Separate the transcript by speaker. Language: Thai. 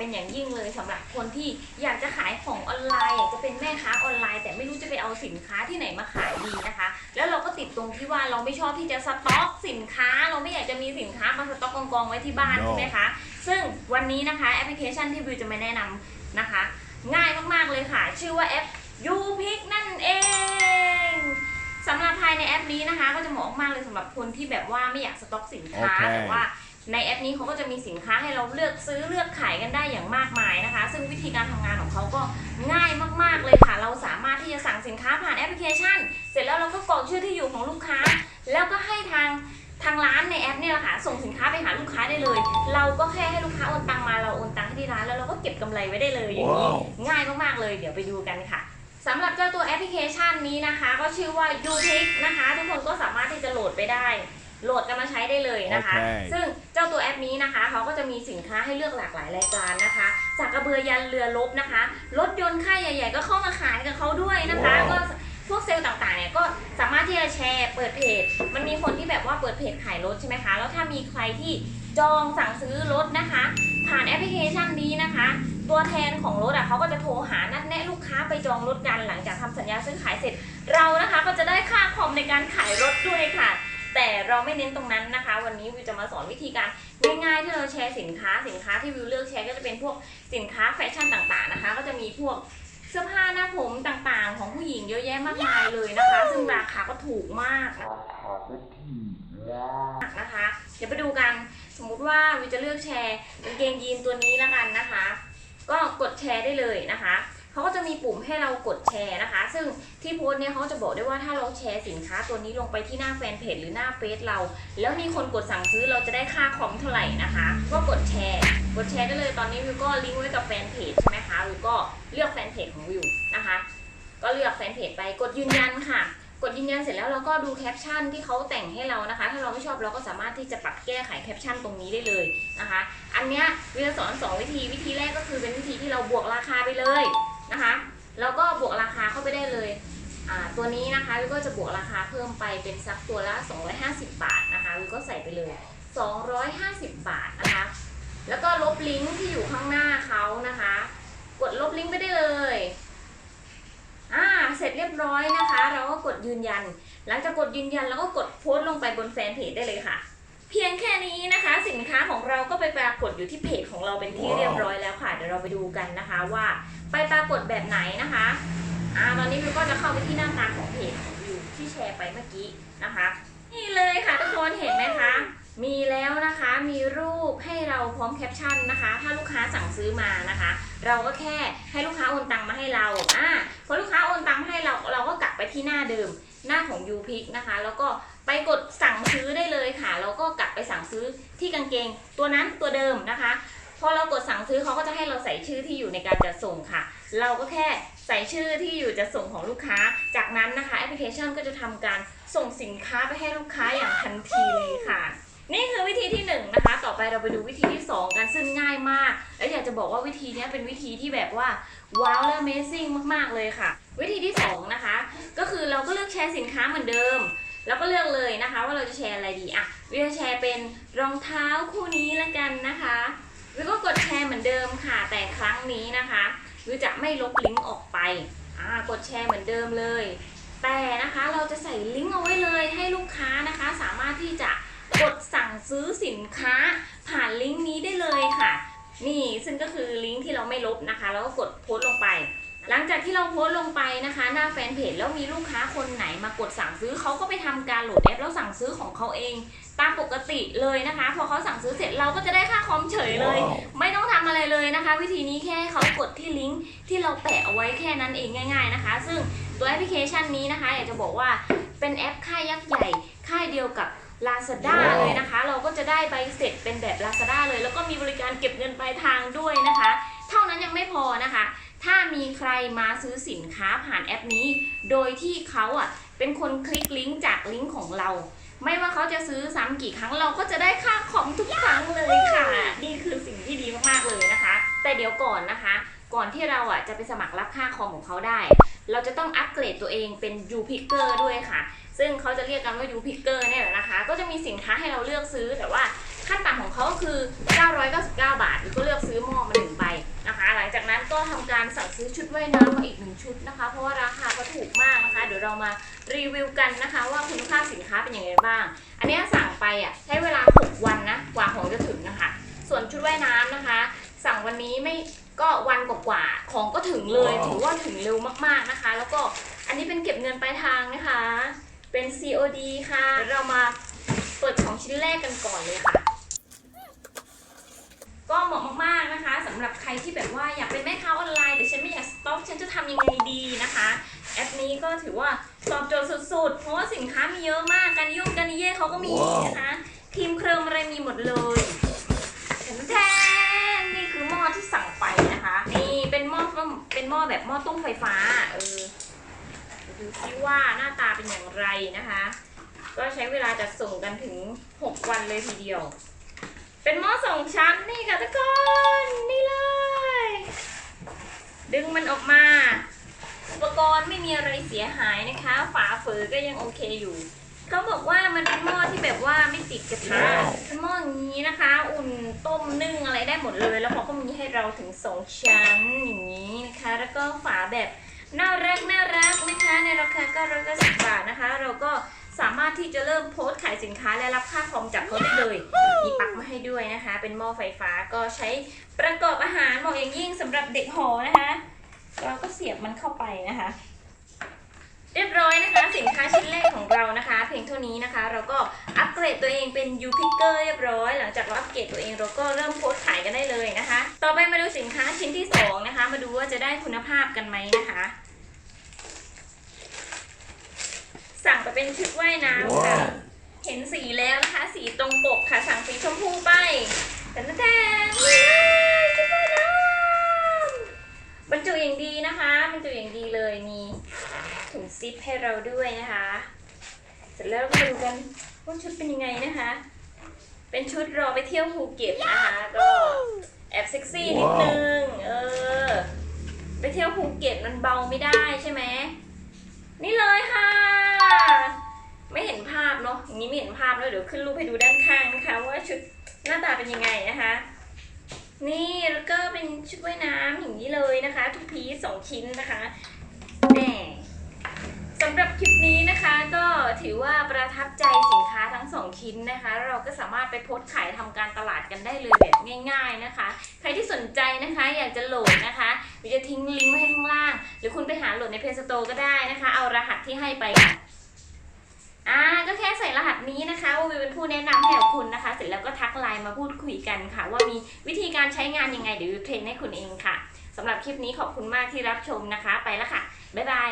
Speaker 1: เป็นอย่างยิ่งเลยสำหรับคนที่อยากจะขายของออนไลน์อยากจะเป็นแม่ค้าออนไลน์ แต่ไม่รู้จะไปเอาสินค้าที่ไหนมาขายดีนะคะ แล้วเราก็ติดตรงที่ว่าเราไม่ชอบที่จะสต็อกสินค้า เราไม่อยากจะมีสินค้ามาสต็อกกองๆไว้ที่บ้าน
Speaker 2: No
Speaker 1: ใช่ไหมคะซึ่งวันนี้นะคะแอปพลิเคชันที่วิวจะมาแนะนำนะคะ ง่ายมากๆเลยค่ะ ชื่อว่าแอป u p i c นั่นเองสำหรับภายในแอปนี้นะคะ ก็จะเหมาะมากเลยสำหรับคนที่แบบว่าไม่อยากสต็อกสินค้า
Speaker 2: โอเค
Speaker 1: แต่ว่า ในแอปนี้เขาก็จะมีสินค้าให้เราเลือกซื้อเลือกขายกันได้อย่างมากมายนะคะ ซึ่งวิธีการทำงานของเขาก็ง่ายมาก ๆเลยค่ะ เราสามารถที่จะสั่งสินค้าผ่านแอปพลิเคชัน เสร็จแล้วเราก็กรอกชื่อที่อยู่ของลูกค้า แล้วก็ให้ทางทางร้านในแอปเนี่ยแหละค่ะส่งสินค้าไปหาลูกค้าได้เลย เราก็แค่ให้ลูกค้าโอนตังมาเราโอนตังให้ที่ร้านแล้วเราก็เก็บกำไรไว้ได้เลยอย่างนี้
Speaker 2: ว้าว
Speaker 1: ง่ายมากๆเลย เดี๋ยวไปดูกันค่ะสำหรับเจ้าตัวแอปพลิเคชันนี้นะคะ ก็ชื่อว่า u t i c นะคะ ทุกคนก็สามารถที่จะโหลดไปได้ โหลดกันมาใช้ได้เลยนะคะ
Speaker 2: โอเค
Speaker 1: ซึ่งเจ้าตัวแอปนี้นะคะเขาก็จะมีสินค้าให้เลือกหลากหลายรายการนะคะจากกระเบือยันเรือลบนะคะรถยนต์ค่ายใหญ่ ๆ ก็เข้ามาขายกับเขาด้วยนะคะก็พวกเซลล์ต่างๆเนี่ยก็สามารถที่จะแชร์เปิดเพจ มันมีคนที่แบบว่าเปิดเพจขายรถใช่ไหมคะแล้วถ้ามีใครที่จองสั่งซื้อรถนะคะ ผ่านแอปพลิเคชันนี้นะคะ ตัวแทนของรถอะเขาก็จะโทรหานัดแนะลูกค้าไปจองรถกันหลังจากทำสัญญาซื้อขายเสร็จ เรานะคะก็จะได้ค่าคอมในการขายรถด้วยค่ะ แต่เราไม่เน้นตรงนั้นนะคะ วันนี้วิวจะมาสอนวิธีการง่ายๆที่เราแชร์สินค้าสินค้าที่วิวเลือกแชร์ก็จะเป็นพวกสินค้าแฟชั่นต่างๆนะคะ ก็จะมีพวกเสื้อผ้าหน้าผมต่างๆ ของผู้หญิงเยอะแยะมากมายเลยนะคะ ซึ่งราคาก็ถูกมากนะคะ เดี๋ยวไปดูกันสมมุติว่าวิวจะเลือกแชร์กางเกงยีนตัวนี้แล้วกันนะคะ ก็กดแชร์ได้เลยนะคะ เขาก็จะมีปุ่มให้เรากดแชร์นะคะ ซึ่งที่โพสต์เนี่ยเขาจะบอกได้ว่าถ้าเราแชร์สินค้าตัวนี้ลงไปที่หน้าแฟนเพจหรือหน้าเฟซเรา แล้วมีคนกดสั่งซื้อเราจะได้ค่าคอมเท่าไหร่นะคะก็กดแชร์ กดแชร์ได้เลยตอนนี้วิวก็ลิงก์ไว้กับแฟนเพจใช่ไหมคะวิวก็เลือกแฟนเพจของวิวนะคะ ก็เลือกแฟนเพจไปกดยืนยันค่ะกดยืนยันเสร็จแล้วเราก็ดูแคปชั่นที่เขาแต่งให้เรานะคะ ถ้าเราไม่ชอบเราก็สามารถที่จะปรับแก้ไขแคปชั่นตรงนี้ได้เลยนะคะ อันเนี้ยวิวจะสอนสองวิธีวิธีแรกก็คือเป็นวิธีที่เราบวกราคาไปเลย นะคะแล้วก็บวกราคาเข้าไปได้เลยตัวนี้นะคะวิวก็จะบวกราคาเพิ่มไปเป็นสักตัวละ 250 บาทนะคะวิวก็ใส่ไปเลย 250 บาทนะคะ แล้วก็ลบลิงก์ที่อยู่ข้างหน้าเขานะคะ กดลบลิงก์ไปได้เลยอ่าเสร็จเรียบร้อยนะคะ เราก็กดยืนยัน หลังจากกดยืนยันแล้วก็กดโพสต์ลงไปบนแฟนเพจได้เลยค่ะ เพียงแค่นี้นะคะ สินค้าของเราากฏอยู่ที่เพจของเราเป็นที่เรียบร้อยแล้วค่ะเดี๋ยวเราไปดูกันนะคะว่าไปปรากฏแบบไหนนะคะอ่าตอนนี้วิวก็จะเข้าไปที่หน้าตาของเพจของวิวที่แชร์ไปเมื่อกี้นะคะ นี่เลยค่ะทุกคนเห็นไหมคะ มีแล้วนะคะมีรูปให้เราพร้อมแคปชั่นนะคะ ถ้าลูกค้าสั่งซื้อมานะคะ เราก็แค่ให้ลูกค้าโอนตังมาให้เราอ่าพอลูกค้าโอนตังมาให้เราเราก็กลับไปที่หน้าเดิม หน้าของ u p i c นะคะ แล้วก็ไปกดสั่งซื้อได้เลยค่ะแล้วก็กลับไปสั่งซื้อที่กางเกง ตัวนั้นตัวเดิมนะคะพอเรากดสั่งซื้อเขาก็จะให้เราใส่ชื่อที่อยู่ในการจัดส่งค่ะ เราก็แค่ใส่ชื่อที่อยู่จัดส่งของลูกค้า จากนั้นนะคะแอปพลิเคชันก็จะทำการส่งสินค้าไปให้ลูกค้าอย่างทันทีเลยค่ะ นี่คือวิธีที่หนึ่งนะคะ ต่อไปเราไปดูวิธีที่สองกันซึ่งง่ายมาก และอยากจะบอกว่าวิธีนี้เป็นวิธีที่แบบว่าว้าวและ Amazing มากๆเลยค่ะ วิธีที่สองนะคะ ก็คือเราก็เลือกแชร์สินค้าเหมือนเดิม แล้วก็เลือกเลยนะคะ ว่าเราจะแชร์อะไรดีอะวิวจะแชร์เป็นรองเท้าคู่นี้ละกันนะคะวิวก็กดแชร์เหมือนเดิมค่ะ แต่ครั้งนี้นะคะวิวจะไม่ลบลิงก์ออกไปอ่ากดแชร์เหมือนเดิมเลย แต่นะคะเราจะใส่ลิงก์เอาไว้เลยให้ลูกค้านะคะ สามารถที่จะ กดสั่งซื้อสินค้าผ่านลิงก์นี้ได้เลยค่ะ นี่ซึ่งก็คือลิงก์ที่เราไม่ลบนะคะ แล้วก็กดโพสต์ลงไป หลังจากที่เราโพสต์ลงไปนะคะ หน้าแฟนเพจแล้วมีลูกค้าคนไหนมากดสั่งซื้อเขาก็ไปทำการโหลดแอปแล้วสั่งซื้อของเขาเองตามปกติเลยนะคะ พอเขาสั่งซื้อเสร็จเราก็จะได้ค่าคอมเฉยเลย ไม่ต้องทำอะไรเลยนะคะ วิธีนี้แค่เขากดที่ลิงก์ที่เราแปะเอาไว้แค่นั้นเองง่าย ๆนะคะ ซึ่งตัวแอปพลิเคชันนี้นะคะอยากจะบอกว่าเป็นแอปค่ายยักษ์ใหญ่ค่ายเดียวกับ Lazada
Speaker 2: ว้าว
Speaker 1: เลยนะคะ เราก็จะได้ใบเสร็จเป็นแบบ Lazada เลย แล้วก็มีบริการเก็บเงินปลายทางด้วยนะคะ เท่านั้นยังไม่พอนะคะ ถ้ามีใครมาซื้อสินค้าผ่านแอปนี้ โดยที่เขาอะเป็นคนคลิกลิงก์จากลิงก์ของเรา ไม่ว่าเขาจะซื้อซ้ำกี่ครั้งเราก็จะได้ค่าคอมทุกครั้งเลยค่ะ นี่คือสิ่งที่ดีมากๆเลยนะคะ แต่เดี๋ยวก่อนนะคะ ก่อนที่เราอะจะไปสมัครรับค่าคอมของเขาได้ เราจะต้องอัปเกรดตัวเองเป็น u p i c k e r ด้วยค่ะ ซึ่งเขาจะเรียกกันว่า u p i c k e r เนี่ยนะคะ ก็จะมีสินค้าให้เราเลือกซื้อแต่ว่าขั้นต่ำของเขาก็คือ 999 บาทหรือก็เลือกซื้อหม้อมาหนึ่งใบนะคะ หลังจากนั้นก็ทำการสั่งซื้อชุดว่ายน้ำมาอีกหนึ่งชุดนะคะ เพราะว่าราคาก็ถูกมากนะคะ เดี๋ยวเรามารีวิวกันนะคะ ว่าคุณภาพสินค้าเป็นยังไงบ้าง อันนี้สั่งไปอะใช้เวลา 6 วันนะกว่าของจะถึงนะคะ ส่วนชุดว่ายน้ำนะคะ สั่งวันนี้ไม่ ก็วันกว่าๆของก็ถึงเลยถือว่าถึงเร็วมากๆนะคะ แล้วก็อันนี้เป็นเก็บเงินปลายทางนะคะ เป็น COD ค่ะเดี๋ยวเรามาเปิดของชิ้นแรกกันก่อนเลยค่ะ ก็เหมาะมากๆนะคะสำหรับใครที่แบบว่าอยากเป็นแม่ค้าออนไลน์แต่ฉันไม่อยากสต็อกฉันจะทำยังไงดีนะคะ แอปนี้ก็ถือว่าตอบโจทย์สุดๆ เพราะว่าสินค้ามีเยอะมากการนิยมการนิเย่เขาก็มีนะคะครีมเคริมอะไรมีหมดเลยแทนนี่คือหม้อ ที่สั่งไปนะคะ นี่เป็นหม้อเป็นหม้อแบบหม้อต้มไฟฟ้า เออดูซิว่าหน้าตาเป็นอย่างไรนะคะ ก็ใช้เวลาจัดส่งกันถึง 6 วันเลยทีเดียว เป็นหม้อสองชั้นนี่ค่ะทุกคนนี่เลย ดึงมันออกมา อุปกรณ์ไม่มีอะไรเสียหายนะคะ ฝาเฟือก็ยังโอเคอยู่ เขาบอกว่ามันเป็นหม้อที่แบบว่าไม่ติดกระทะเป็นหม้ออย่างนี้นะคะ อุ่นต้มนึ่งอะไรได้หมดเลย แล้วเขาก็มีให้เราถึงสองชั้นอย่างนี้นะคะ แล้วก็ฝาแบบน่ารักน่ารักนะคะในราคาก็ร้อยเก้าสิบบาทนะคะ เราก็สามารถที่จะเริ่มโพสต์ขายสินค้าและรับค่าคอมจากเขาได้เลย มีปลั๊กมาให้ด้วยนะคะ เป็นหม้อไฟฟ้าก็ใช้ประกอบอาหารเหมาะอย่างยิ่งสำหรับเด็กหอนะคะ เราก็เสียบมันเข้าไปนะคะเรียบร้อยนะคะ สินค้าชิ้นแรกของเรานะคะ เพียงเท่านี้นะคะ เราก็อัปเกรดตัวเองเป็น U Picker เรียบร้อย หลังจากเราอัปเกรดตัวเองเราก็เริ่มโพสต์ขายกันได้เลยนะคะ ต่อไปมาดูสินค้าชิ้นที่สองนะคะ มาดูว่าจะได้คุณภาพกันไหมนะคะ สั่งไปเป็นชุดว่ายน้ำค่ะ เห็นสีแล้วนะคะ สีตรงปกค่ะ สั่งสีชมพูไปแต่แทนนี่เลยชุดว่ายน้ำบรรจุอย่างดีนะคะบรรจุอย่างดีเลยมีถุง ซิปให้เราด้วยนะคะ เสร็จแล้วก็มาดูกันว่าชุดเป็นยังไงนะคะ เป็นชุดรอไปเที่ยวภูเก็ตนะคะก็แอบเซ็กซี่นิดนึงเออไปเที่ยวภูเก็ตมันเบาไม่ได้ใช่ไหมนี่เลยค่ะ ไม่เห็นภาพเนาะอย่างนี้ไม่เห็นภาพแล้วเดี๋ยวขึ้นรูปให้ดูด้านข้างนะคะว่าชุดหน้าตาเป็นยังไงนะคะ นี่แล้วก็เป็นชุดว่ายน้ำอย่างนี้เลยนะคะ ทุกพีซสองชิ้นนะคะแหม สำหรับคลิปนี้นะคะก็ถือว่าประทับใจสินค้าทั้งสองชิ้นนะคะ เราก็สามารถไปโพสต์ขายทำการตลาดกันได้เลยแบบง่าย ๆนะคะ ใครที่สนใจนะคะอยากจะโหลดนะคะวิจะทิ้งลิงก์ไว้ข้างล่าง หรือคุณไปหาโหลดในเพจสโตก็ได้นะคะ เอารหัสที่ให้ไปค่ะอ่าก็แค่ใส่รหัสนี้นะคะว่าวิวเป็นผู้แนะนำให้กับคุณนะคะ เสร็จแล้วก็ทักไลน์มาพูดคุยกันค่ะ ว่ามีวิธีการใช้งานยังไงเดี๋ยววิวเทรนให้คุณเองค่ะสำหรับคลิปนี้ขอบคุณมากที่รับชมนะคะ ไปแล้วค่ะบ๊ายบาย